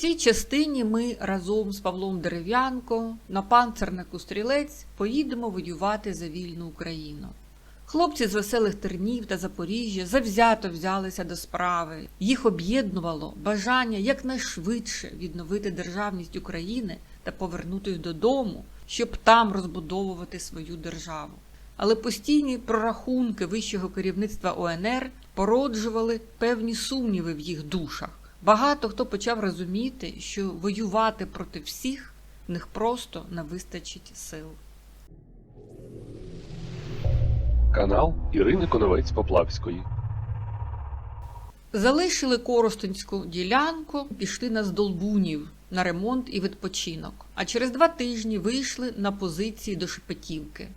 Цій частині ми разом з Павлом Дерев'янко на панцернику Стрілець поїдемо воювати за вільну Україну. Хлопці з веселих тернів та Запоріжжя завзято взялися до справи. Їх об'єднувало бажання якнайшвидше відновити державність України та повернутися додому, щоб там розбудовувати свою державу. Але постійні прорахунки вищого керівництва ОНР породжували певні сумніви в їх душах. Багато хто почав розуміти, що воювати проти всіх в них просто не вистачить сил. Канал Ірини Коновець Поплавської. Залишили Коростенську ділянку, пішли на Здолбунів на ремонт і відпочинок. А через два тижні вийшли на позиції до Шепетівки.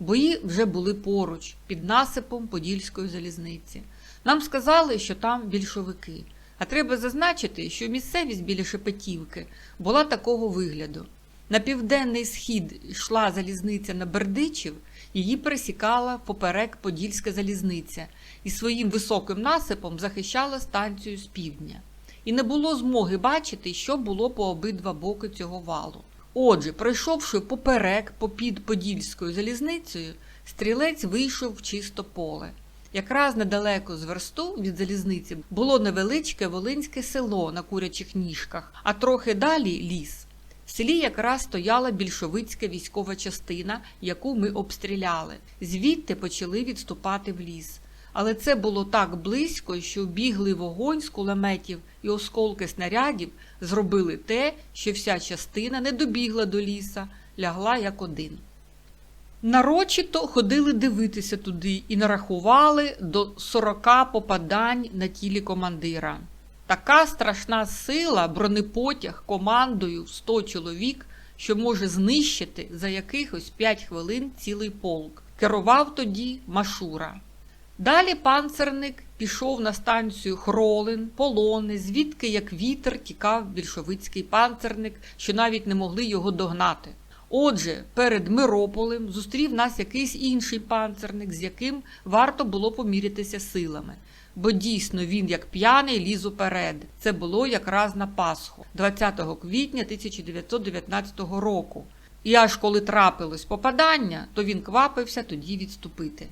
Бої вже були поруч, під насипом Подільської залізниці. Нам сказали, що там більшовики. А треба зазначити, що місцевість біля Шепетівки була такого вигляду. На південний схід йшла залізниця на Бердичів, її пересікала поперек Подільська залізниця і своїм високим насипом захищала станцію з півдня. І не було змоги бачити, що було по обидва боки цього валу. Отже, пройшовши поперек попід Подільською залізницею, стрілець вийшов в чисто поле. Якраз недалеко з версту від залізниці було невеличке волинське село на курячих ніжках, а трохи далі ліс. В селі якраз стояла більшовицька військова частина, яку ми обстріляли. Звідти почали відступати в ліс. Але це було так близько, що біглий вогонь з кулеметів і осколки снарядів зробили те, що вся частина не добігла до ліса, лягла як один. Нарочито ходили дивитися туди і нарахували до 40 попадань на тілі командира. Така страшна сила, бронепотяг командою в 100 чоловік, що може знищити за якихось 5 хвилин цілий полк. Керував тоді Машура. Далі панцерник пішов на станцію Хролин, Полони, звідки як вітер тікав більшовицький панцерник, що навіть не могли його догнати. Отже, перед Мирополем зустрів нас якийсь інший панцерник, з яким варто було помірятися силами. Бо дійсно він, як п'яний, ліз уперед. Це було якраз на Пасху, 20 квітня 1919 року. І аж коли трапилось попадання, то він квапився тоді відступити.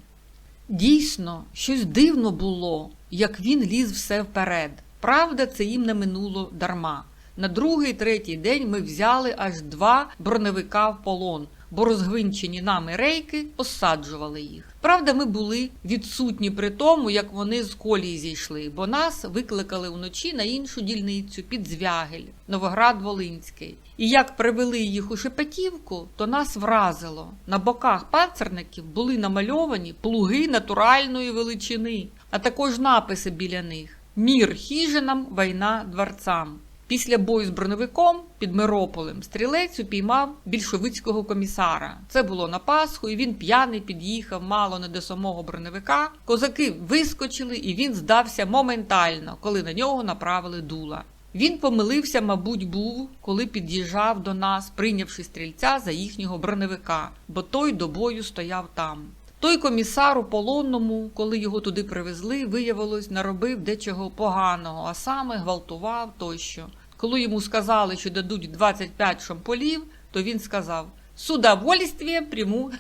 Дійсно, щось дивно було, як він ліз все вперед. Правда, це їм не минуло дарма. На другий третій день ми взяли аж два броневика в полон, бо розгвинчені нами рейки посаджували їх. Правда, ми були відсутні при тому, як вони з колії зійшли, бо нас викликали вночі на іншу дільницю під Звягель, Новоград Волинський. І як привели їх у Шепетівку, то нас вразило. На боках панцерників були намальовані плуги натуральної величини, а також написи біля них: Мір хіжинам, війна дворцам. Після бою з броневиком під Мирополем стрілець упіймав більшовицького комісара. Це було на Пасху, і він п'яний під'їхав мало не до самого броневика. Козаки вискочили, і він здався моментально, коли на нього направили дула. Він помилився, мабуть, був, коли під'їжджав до нас, прийнявши стрільця за їхнього броневика, бо той до бою стояв там. Той комісар у полонному, коли його туди привезли, виявилось, наробив дечого поганого, а саме гвалтував тощо. Коли йому сказали, що дадуть 25 шамполів, то він сказав: з удовольствием приму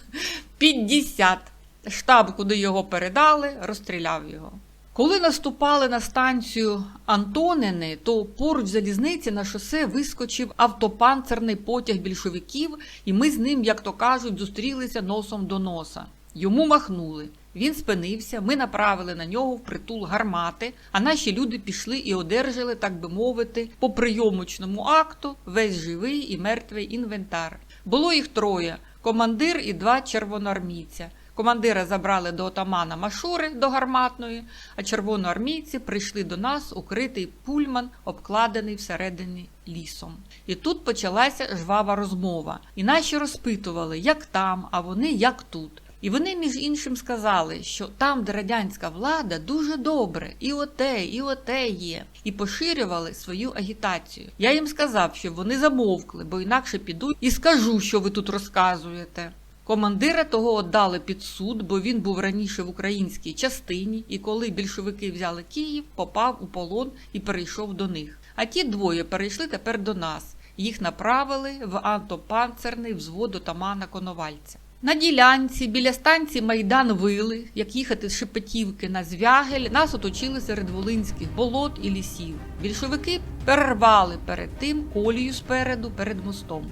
50. Штаб, куди його передали, розстріляв його. Коли наступали на станцію Антонини, то поруч залізниці на шосе вискочив автопанцерний потяг більшовиків, і ми з ним, як то кажуть, зустрілися носом до носа. Йому махнули. Він спинився, ми направили на нього в притул гармати, а наші люди пішли і одержали, так би мовити, по прийомочному акту весь живий і мертвий інвентар. Було їх троє: командир і два червоноармійця. Командира забрали до отамана Машури до гарматної, а червоноармійці прийшли до нас, укритий пульман, обкладений всередині лісом. І тут почалася жвава розмова. І наші розпитували, як там, а вони як тут. І вони, між іншим, сказали, що там, де радянська влада, дуже добре, і оте, і оте є, і поширювали свою агітацію. Я їм сказав, що вони замовкли, бо інакше піду і скажу, що ви тут розказуєте. Командира того отдали під суд, бо він був раніше в українській частині, і коли більшовики взяли Київ, попав у полон і перейшов до них. А ті двоє перейшли тепер до нас. Їх направили в антопанцерний взвод отамана Коновальця. На ділянці біля станції Майдан Вили, як їхати з Шепетівки на Звягель, нас оточили серед волинських болот і лісів. Більшовики перервали перед тим колію спереду перед мостом.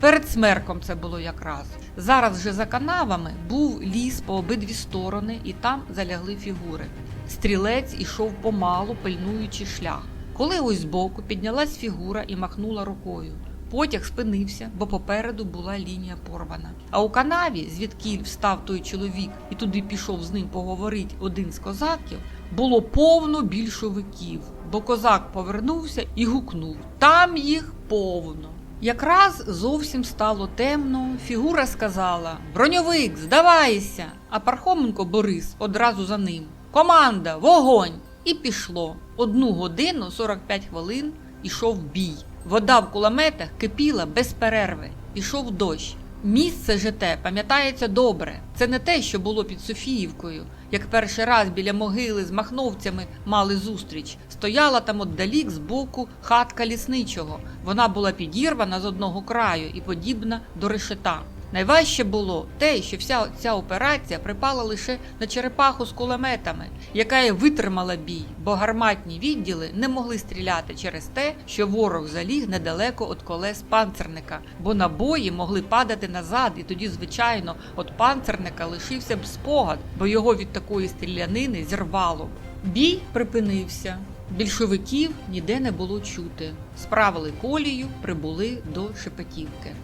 Перед смерком це було якраз. Зараз же за канавами був ліс по обидві сторони, і там залягли фігури. Стрілець ішов помалу, пильнуючи шлях. Коли ось збоку піднялась фігура і махнула рукою. Потяг спинився, бо попереду була лінія порвана. А у канаві, звідкіль встав той чоловік і туди пішов з ним поговорить один з козаків, було повно більшовиків, бо козак повернувся і гукнув: Там їх повно. Якраз зовсім стало темно, фігура сказала Броньовик, здавайся! А Пархоменко Борис одразу за ним. Команда, вогонь! І пішло. Одну годину 45 хвилин ішов бій. Вода в кулеметах кипіла без перерви. Ішов дощ. Місце ЖТ пам'ятається добре. Це не те, що було під Софіївкою. Як перший раз біля могили з махновцями мали зустріч, стояла там отдалік збоку хатка лісничого. Вона була підірвана з одного краю і подібна до решета. Найважче було те, що вся ця операція припала лише на черепаху з кулеметами, яка і витримала бій, бо гарматні відділи не могли стріляти через те, що ворог заліг недалеко від колес панцерника, бо набої могли падати назад, і тоді, звичайно, від панцерника лишився б спогад, бо його від такої стрілянини зірвало. Бій припинився. Більшовиків ніде не було чути. Справили колію, прибули до Шепетівки.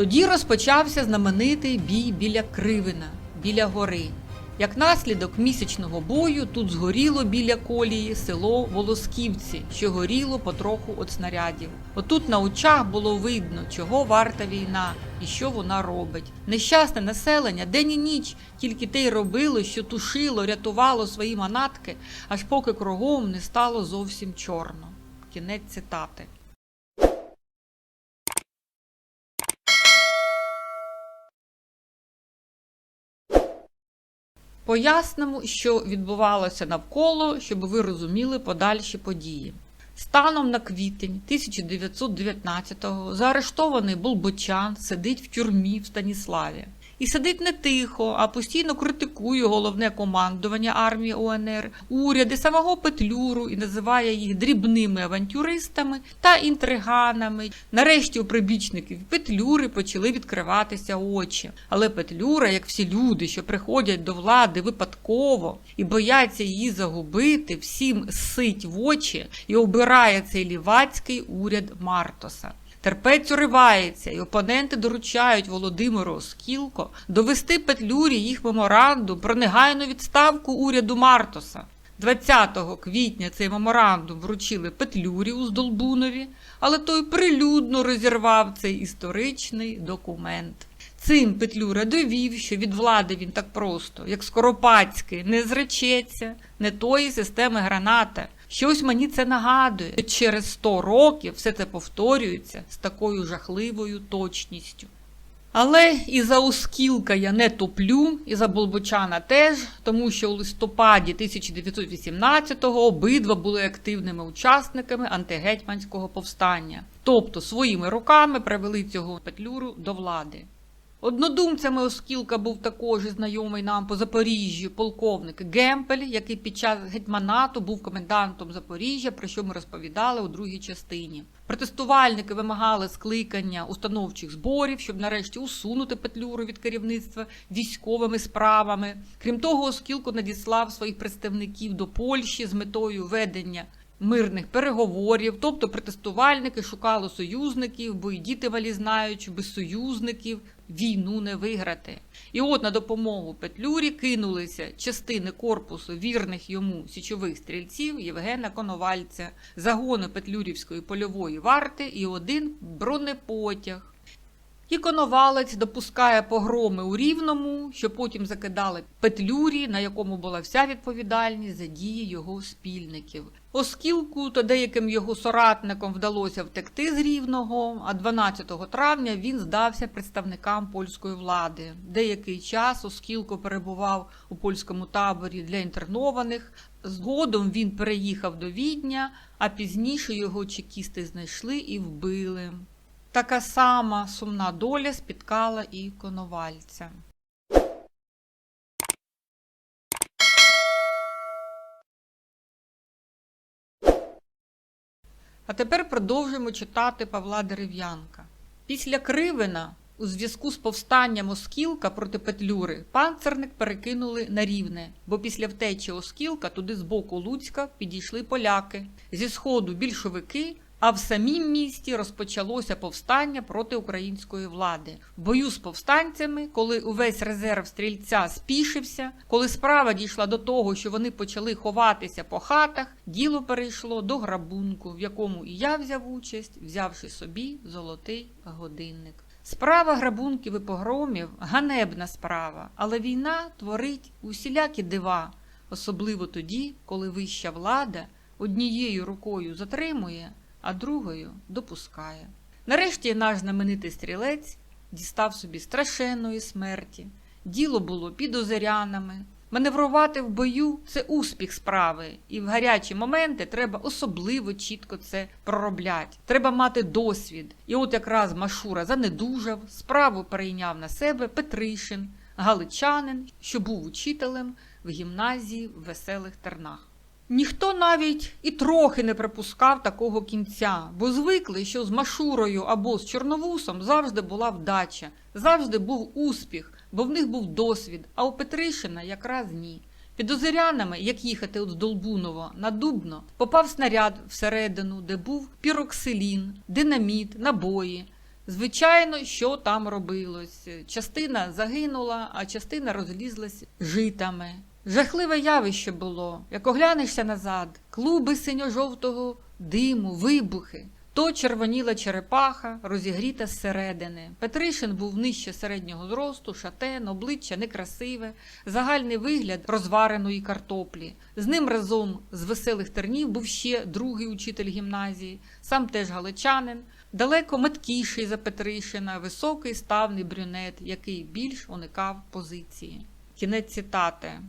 Тоді розпочався знаменитий бій біля Кривина, біля гори. Як наслідок місячного бою тут згоріло біля колії село Волосківці, що горіло потроху від снарядів. Отут на очах було видно, чого варта війна і що вона робить. Нещасне населення день і ніч тільки те й робило, що тушило, рятувало свої манатки, аж поки кругом не стало зовсім чорно. Кінець цитати. Пояснимо, що відбувалося навколо, щоб ви розуміли подальші події. Станом на квітень 1919-го заарештований Болбочан сидить в тюрмі в Станіславі. І сидить не тихо, а постійно критикує головне командування армії УНР, уряди самого Петлюру і називає їх дрібними авантюристами та інтриганами. Нарешті у прибічників Петлюри почали відкриватися очі. Але Петлюра, як всі люди, що приходять до влади випадково і бояться її загубити, всім сить в очі і обирає цей лівацький уряд Мартоса. Терпець уривається, і опоненти доручають Володимиру Оскілко довести Петлюрі їх меморандум про негайну відставку уряду Мартоса. 20 квітня цей меморандум вручили Петлюрі у Здолбунові, але той прилюдно розірвав цей історичний документ. Цим Петлюра довів, що від влади він так просто, як Скоропадський, не зречеться, не тої системи граната. Щось мені це нагадує. Через 100 років все це повторюється з такою жахливою точністю. Але і за Оскілка я не топлю, і за Болбочана теж, тому що у листопаді 1918-го обидва були активними учасниками антигетьманського повстання, тобто своїми руками привели цього петлюру до влади. Однодумцями Оскілка був також знайомий нам по Запоріжжю полковник Гемпель, який під час гетьманату був комендантом Запоріжжя, про що ми розповідали у другій частині. Протестувальники вимагали скликання установчих зборів, щоб нарешті усунути Петлюру від керівництва військовими справами. Крім того, Оскілко надіслав своїх представників до Польщі з метою ведення мирних переговорів, тобто протестувальники шукали союзників, бо і діти малі знають, без союзників війну не виграти. І от на допомогу Петлюрі кинулися частини корпусу вірних йому січових стрільців Євгена Коновальця, загони Петлюрівської польової варти і один бронепотяг. І коновалець допускає погроми у Рівному, що потім закидали Петлюрі, на якому була вся відповідальність за дії його спільників. Оскілку та деяким його соратникам вдалося втекти з Рівного, а 12 травня він здався представникам польської влади. Деякий час Оскілко перебував у польському таборі для інтернованих. Згодом він переїхав до Відня, а пізніше його чекісти знайшли і вбили. Така сама сумна доля спіткала і коновальця. А тепер продовжуємо читати Павла Дерев'янка. Після Кривина, у зв'язку з повстанням Оскілка проти Петлюри, панцерник перекинули на рівне, бо після втечі Оскілка туди з боку Луцька підійшли поляки, зі сходу більшовики, а в самім місті розпочалося повстання проти української влади. В бою з повстанцями, коли увесь резерв стрільця спішився, коли справа дійшла до того, що вони почали ховатися по хатах, діло перейшло до грабунку, в якому і я взяв участь, взявши собі золотий годинник. Справа грабунків і погромів ганебна справа, але війна творить усілякі дива, особливо тоді, коли вища влада однією рукою затримує, а другою допускає. Нарешті наш знаменитий стрілець дістав собі страшенної смерті. Діло було під озерянами. Маневрувати в бою це успіх справи, і в гарячі моменти треба особливо чітко це проробляти. Треба мати досвід. І от якраз Машура занедужав, справу перейняв на себе Петришин, галичанин, що був учителем в гімназії в веселих тернах. Ніхто навіть і трохи не припускав такого кінця, бо звикли, що з Машурою або з Чорновусом завжди була вдача, завжди був успіх, бо в них був досвід, а у Петришина якраз ні. Під озерянами, як їхати от з Долбунова на Дубно, попав снаряд всередину, де був піроксилін, динаміт, набої. Звичайно, що там робилось. Частина загинула, а частина розлізлась житами. Жахливе явище було, як оглянешся назад, клуби синьо-жовтого диму, вибухи. То червоніла черепаха, розігріта зсередини. Петришин був нижче середнього зросту, шатен, обличчя некрасиве, загальний вигляд розвареної картоплі. З ним разом з веселих тернів був ще другий учитель гімназії, сам теж галичанин, далеко меткіший за Петришина, високий ставний брюнет, який більш уникав позиції. Кінець цитати.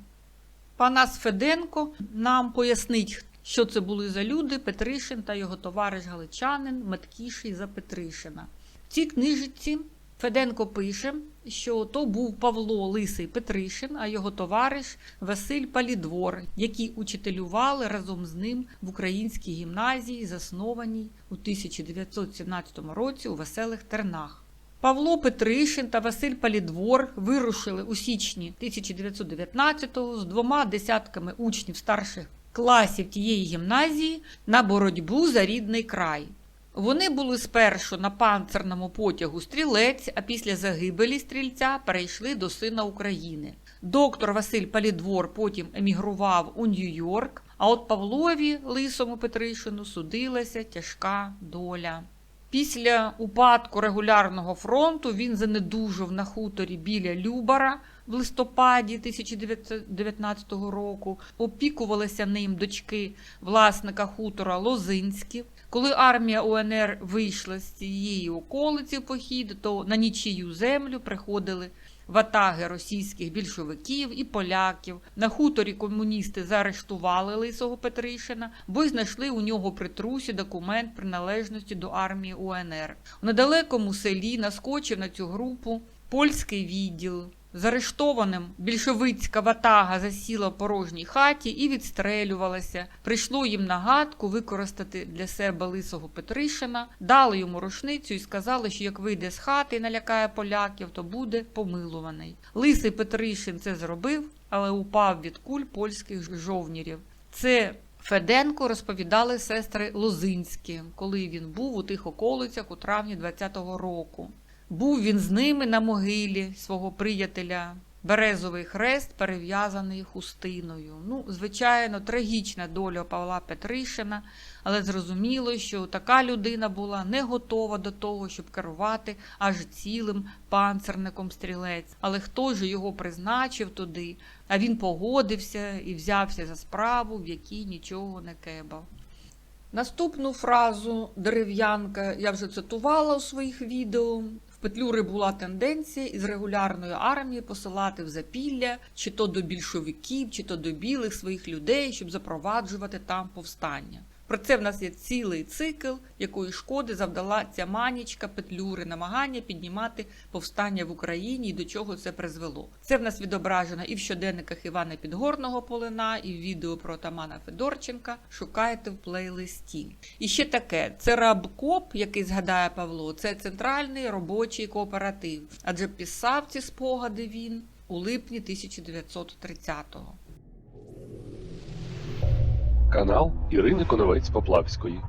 Панас Феденко нам пояснить, що це були за люди Петришин та його товариш Галичанин, меткіший за Петришина. В цій книжці Феденко пише, що то був Павло Лисий Петришин, а його товариш Василь Палідвор, які учителювали разом з ним в українській гімназії, заснованій у 1917 році у веселих тернах. Павло Петришин та Василь Палідвор вирушили у січні 1919-го з двома десятками учнів старших класів тієї гімназії на боротьбу за рідний край. Вони були спершу на панцерному потягу стрілець, а після загибелі стрільця перейшли до сина України. Доктор Василь Палідвор потім емігрував у Нью-Йорк, а от Павлові Лисому Петришину судилася тяжка доля. Після упадку регулярного фронту він занедужав на хуторі біля Любара в листопаді 1919 року. Опікувалися ним дочки власника хутора Лозинські. Коли армія УНР вийшла з цієї околиці в похід, то на нічию землю приходили ватаги російських більшовиків і поляків. На хуторі комуністи заарештували Лисого Петришина, бо й знайшли у нього при трусі документ приналежності до армії УНР. У недалекому селі наскочив на цю групу польський відділ. Заарештованим більшовицька ватага засіла в порожній хаті і відстрелювалася. Прийшло їм на гадку використати для себе лисого Петришина, дали йому рушницю і сказали, що як вийде з хати і налякає поляків, то буде помилуваний. Лисий Петришин це зробив, але упав від куль польських жовнірів. Це Феденко розповідали сестри Лозинські, коли він був у тих околицях у травні 20-го року. Був він з ними на могилі свого приятеля. Березовий хрест перев'язаний хустиною. Ну, звичайно, трагічна доля Павла Петришина, але зрозуміло, що така людина була не готова до того, щоб керувати аж цілим панцерником стрілець. Але хто ж його призначив туди? А він погодився і взявся за справу, в якій нічого не кебав. Наступну фразу дерев'янка я вже цитувала у своїх відео. Петлюри була тенденція із регулярної армії посилати в запілля чи то до більшовиків, чи то до білих своїх людей, щоб запроваджувати там повстання. Про це в нас є цілий цикл, якої шкоди завдала ця манічка Петлюри, намагання піднімати повстання в Україні і до чого це призвело. Це в нас відображено і в щоденниках Івана Підгорного Полина, і в відео про Тамана Федорченка. Шукайте в плейлисті. І ще таке: це рабкоп, який згадає Павло, це центральний робочий кооператив. Адже писав ці спогади він у липні 1930-го. Канал Ірини Коновець Поплавської.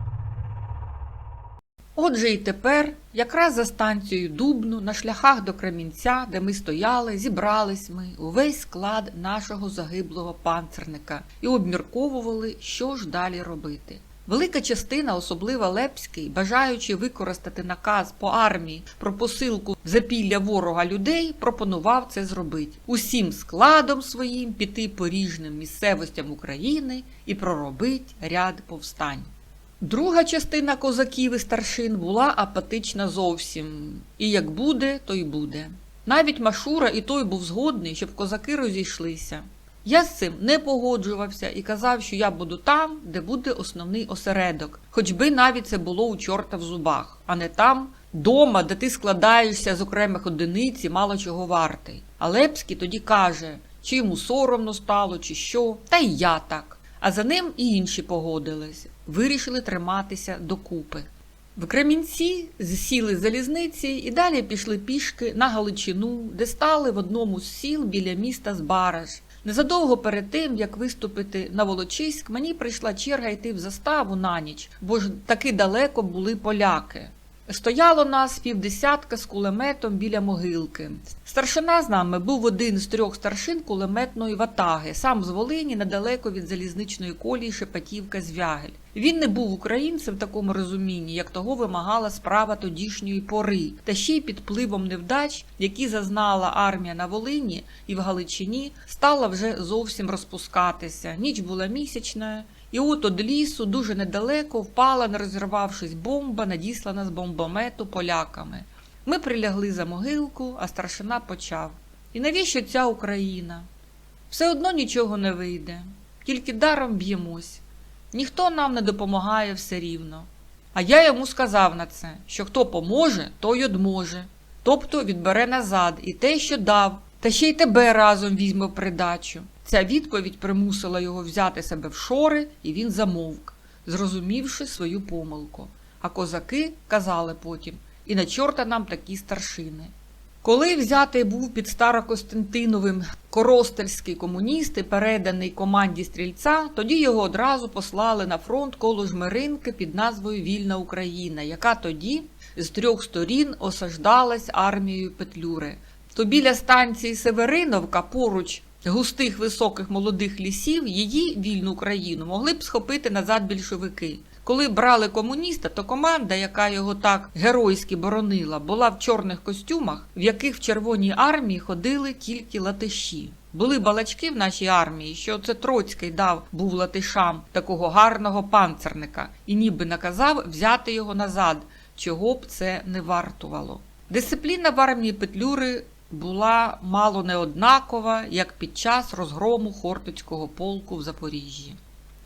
Отже, і тепер, якраз за станцією Дубну, на шляхах до Кремінця, де ми стояли, зібрались ми увесь склад нашого загиблого панцерника і обмірковували, що ж далі робити. Велика частина, особливо Лепський, бажаючи використати наказ по армії про посилку в запілля ворога людей, пропонував це зробити. Усім складом своїм піти по ріжним місцевостям України і проробить ряд повстань. Друга частина козаків і старшин була апатична зовсім, і як буде, то й буде. Навіть Машура і той був згодний, щоб козаки розійшлися. Я з цим не погоджувався і казав, що я буду там, де буде основний осередок, хоч би навіть це було у чорта в зубах, а не там, дома, де ти складаєшся з окремих одиниць і мало чого вартий. А Лепський тоді каже, чи йому соромно стало, чи що, та й я так. А за ним і інші погодились, вирішили триматися докупи. В Кремінці зсіли залізниці і далі пішли пішки на Галичину, де стали в одному з сіл біля міста Збараж. Незадовго перед тим, як виступити на Волочиськ, мені прийшла черга йти в заставу на ніч, бо ж таки далеко були поляки. Стояло нас півдесятка з кулеметом біля могилки. Старшина з нами був один з трьох старшин кулеметної ватаги, сам з Волині, недалеко від залізничної колії Шепетівка Звягель. Він не був українцем в такому розумінні, як того вимагала справа тодішньої пори, та ще й під впливом невдач, які зазнала армія на Волині і в Галичині, стала вже зовсім розпускатися. Ніч була місячна, і от од лісу дуже недалеко впала, не розірвавшись, бомба, надіслана з бомбомету поляками. Ми прилягли за могилку, а старшина почав. І навіщо ця Україна? Все одно нічого не вийде, тільки даром б'ємось. Ніхто нам не допомагає все рівно. А я йому сказав на це, що хто поможе, той одможе. Тобто відбере назад і те, що дав, та ще й тебе разом візьме в придачу. Ця відповідь примусила його взяти себе в шори, і він замовк, зрозумівши свою помилку. А козаки казали потім і на чорта нам такі старшини. Коли взятий був під Старокостянтиновим коростельський комуніст і переданий команді стрільця, тоді його одразу послали на фронт коло Жмеринки під назвою Вільна Україна, яка тоді з трьох сторін осаждалась армією Петлюри. То біля станції Севериновка поруч густих високих молодих лісів її вільну Україну могли б схопити назад більшовики. Коли брали комуніста, то команда, яка його так геройськи боронила, була в чорних костюмах, в яких в Червоній армії ходили тільки латиші. Були балачки в нашій армії, що це Троцький дав був латишам такого гарного панцерника і ніби наказав взяти його назад, чого б це не вартувало. Дисципліна в армії Петлюри була мало не однакова, як під час розгрому Хортицького полку в Запоріжжі.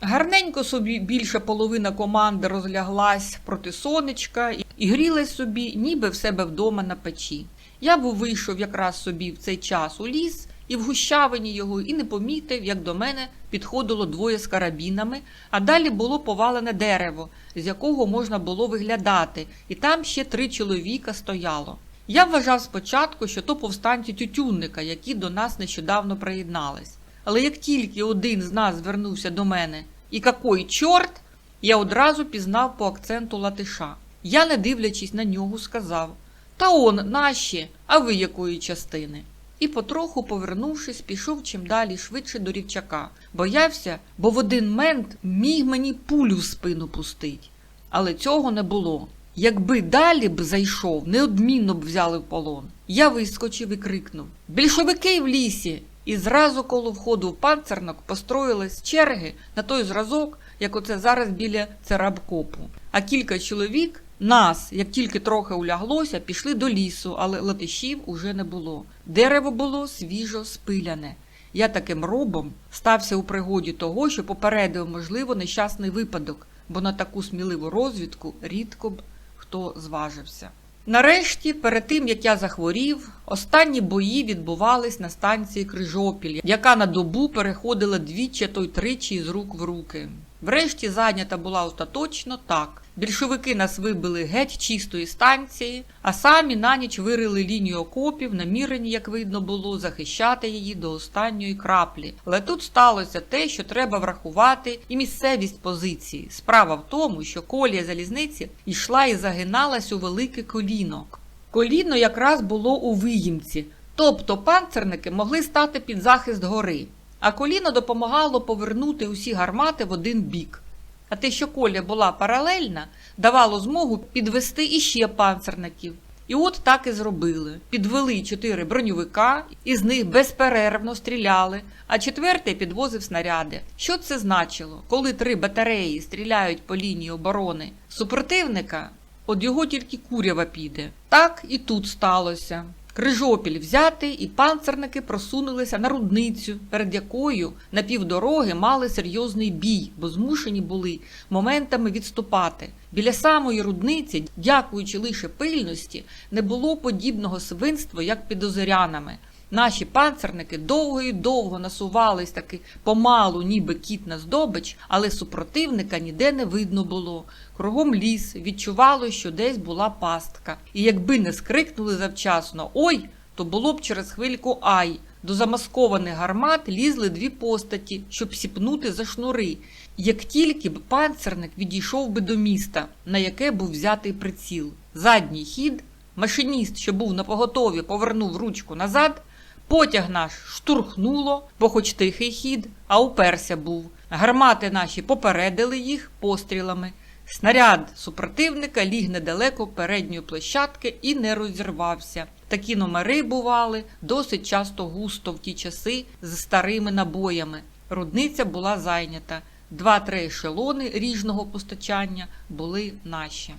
Гарненько собі більша половина команди розляглась проти сонечка і грілась собі, ніби в себе вдома на печі. Я був вийшов якраз собі в цей час у ліс і в гущавині його, і не помітив, як до мене підходило двоє з карабінами, а далі було повалене дерево, з якого можна було виглядати, і там ще три чоловіка стояло. Я вважав спочатку, що то повстанці тютюнника, які до нас нещодавно приєднались. Але як тільки один з нас звернувся до мене, і какой чорт, я одразу пізнав по акценту латиша. Я, не дивлячись на нього, сказав: Та он, наші, а ви якої частини? і, потроху повернувшись, пішов чим далі швидше до рівчака. Боявся, бо в один мент міг мені пулю в спину пустить. Але цього не було. Якби далі б зайшов, неодмінно б взяли в полон. Я вискочив і крикнув Більшовики в лісі! І зразу коло входу в панцернок построїлись черги на той зразок, як оце зараз біля церабкопу. А кілька чоловік нас, як тільки трохи уляглося, пішли до лісу, але латишів уже не було. Дерево було свіжо спиляне. Я таким робом стався у пригоді того, що попередив, можливо, нещасний випадок, бо на таку сміливу розвідку рідко б хто зважився. Нарешті, перед тим як я захворів, останні бої відбувались на станції Крижопіль, яка на добу переходила двічі, то й тричі з рук в руки. Врешті зайнята була остаточно так. Більшовики нас вибили геть чистої станції, а самі на ніч вирили лінію окопів, намірені, як видно було, захищати її до останньої краплі. Але тут сталося те, що треба врахувати, і місцевість позиції. Справа в тому, що колія залізниці йшла і загиналась у велике коліно. Коліно якраз було у виїмці, тобто панцерники могли стати під захист гори, а коліно допомагало повернути усі гармати в один бік. А те, що коля була паралельна, давало змогу підвести іще панцерників. І от так і зробили. Підвели чотири броньовика, із них безперервно стріляли, а четвертий підвозив снаряди. Що це значило? Коли три батареї стріляють по лінії оборони супротивника, от його тільки курява піде. Так і тут сталося. Крижопіль взяти, і панцерники просунулися на рудницю, перед якою на півдороги мали серйозний бій, бо змушені були моментами відступати. Біля самої рудниці, дякуючи лише пильності, не було подібного свинства, як під озерянами. Наші панцерники довго і довго насувались таки помалу, ніби кіт на здобич, але супротивника ніде не видно було. Кругом ліс відчувало, що десь була пастка. І якби не скрикнули завчасно Ой, то було б через хвильку ай. До замаскованих гармат лізли дві постаті, щоб сіпнути за шнури. Як тільки б панцерник відійшов би до міста, на яке був взятий приціл. Задній хід, машиніст, що був на поготові, повернув ручку назад. Потяг наш штурхнуло, бо хоч тихий хід, а уперся був. Гармати наші попередили їх пострілами. Снаряд супротивника ліг недалеко передньої площадки і не розірвався. Такі номери бували досить часто густо в ті часи з старими набоями. Рудниця була зайнята. Два-три ешелони ріжного постачання були наші.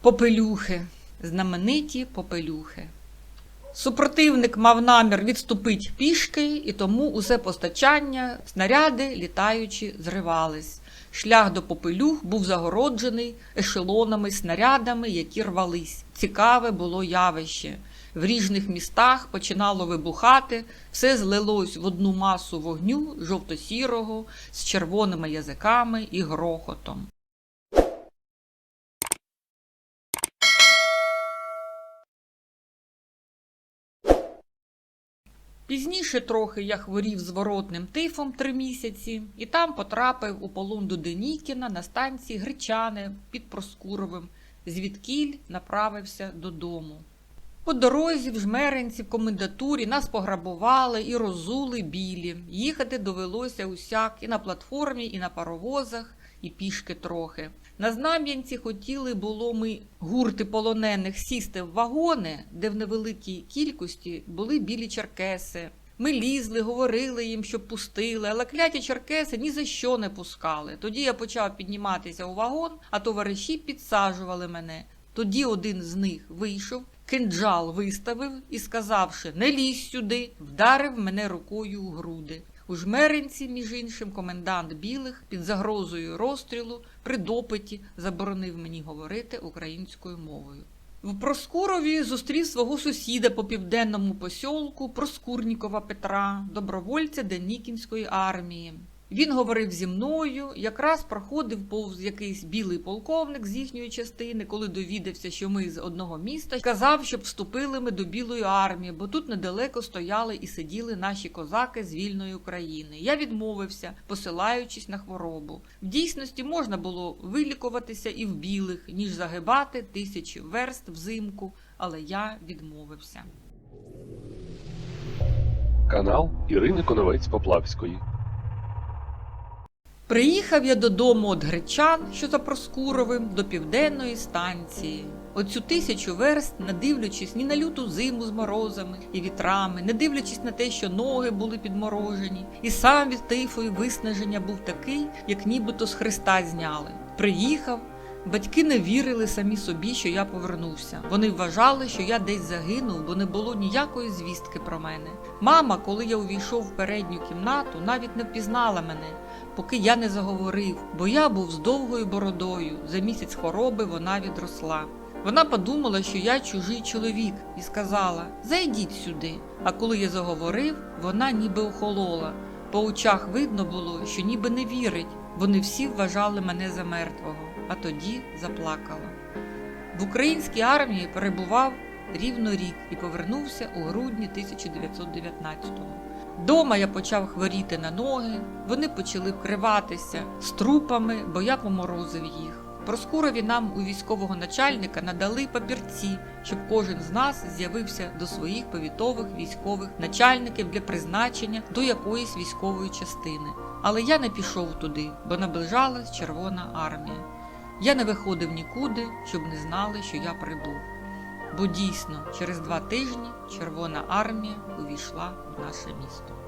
Попелюхи. Знамениті попелюхи. Супротивник мав намір відступити пішки, і тому усе постачання, снаряди, літаючи, зривались. Шлях до попелюх був загороджений ешелонами, снарядами, які рвались. Цікаве було явище. В ріжних містах починало вибухати, все злилось в одну масу вогню жовто-сірого з червоними язиками і грохотом. Пізніше трохи я хворів зворотним тифом три місяці, і там потрапив у полон до Денікіна на станції Гречани під Проскуровим, звідкіль направився додому. По дорозі в жмеренці в комендатурі нас пограбували і розули білі. Їхати довелося усяк і на платформі, і на паровозах, і пішки трохи. На Знам'янці хотіли було ми гурти полонених сісти в вагони, де в невеликій кількості були білі черкеси. Ми лізли, говорили їм, щоб пустили, але кляті черкеси ні за що не пускали. Тоді я почав підніматися у вагон, а товариші підсаджували мене. Тоді один з них вийшов, кинджал виставив і, сказавши не лізь сюди, вдарив мене рукою у груди. У жмеринці, між іншим, комендант білих під загрозою розстрілу при допиті заборонив мені говорити українською мовою. В Проскурові зустрів свого сусіда по південному посьолку Проскурнікова Петра, добровольця Денікінської армії. Він говорив зі мною, якраз проходив повз якийсь білий полковник з їхньої частини, коли довідався, що ми з одного міста, казав, щоб вступили ми до Білої армії, бо тут недалеко стояли і сиділи наші козаки з вільної України. Я відмовився, посилаючись на хворобу. В дійсності можна було вилікуватися і в білих, ніж загибати тисячі верст взимку але я відмовився. Канал Ірини Коновець Поплавської. Приїхав я додому від гречан, що за Проскуровим, до південної станції. Оцю тисячу верст, не дивлячись ні на люту зиму з морозами і вітрами, не дивлячись на те, що ноги були підморожені, і сам від тифу і виснаження був такий, як нібито з Христа зняли. Приїхав. Батьки не вірили самі собі, що я повернувся. Вони вважали, що я десь загинув, бо не було ніякої звістки про мене. Мама, коли я увійшов в передню кімнату, навіть не впізнала мене, поки я не заговорив, бо я був з довгою бородою. За місяць хвороби вона відросла. Вона подумала, що я чужий чоловік, і сказала: Зайдіть сюди. А коли я заговорив, вона ніби охолола. По очах видно було, що ніби не вірить. Вони всі вважали мене за мертвого, а тоді заплакала. В українській армії перебував рівно рік і повернувся у грудні 1919-го. Дома я почав хворіти на ноги, вони почали вкриватися з трупами, бо я поморозив їх. Проскурові нам у військового начальника надали папірці, щоб кожен з нас з'явився до своїх повітових військових начальників для призначення до якоїсь військової частини. Але я не пішов туди, бо наближалась Червона армія. Я не виходив нікуди, щоб не знали, що я прибув. Бо дійсно через два тижні Червона армія увійшла в наше місто.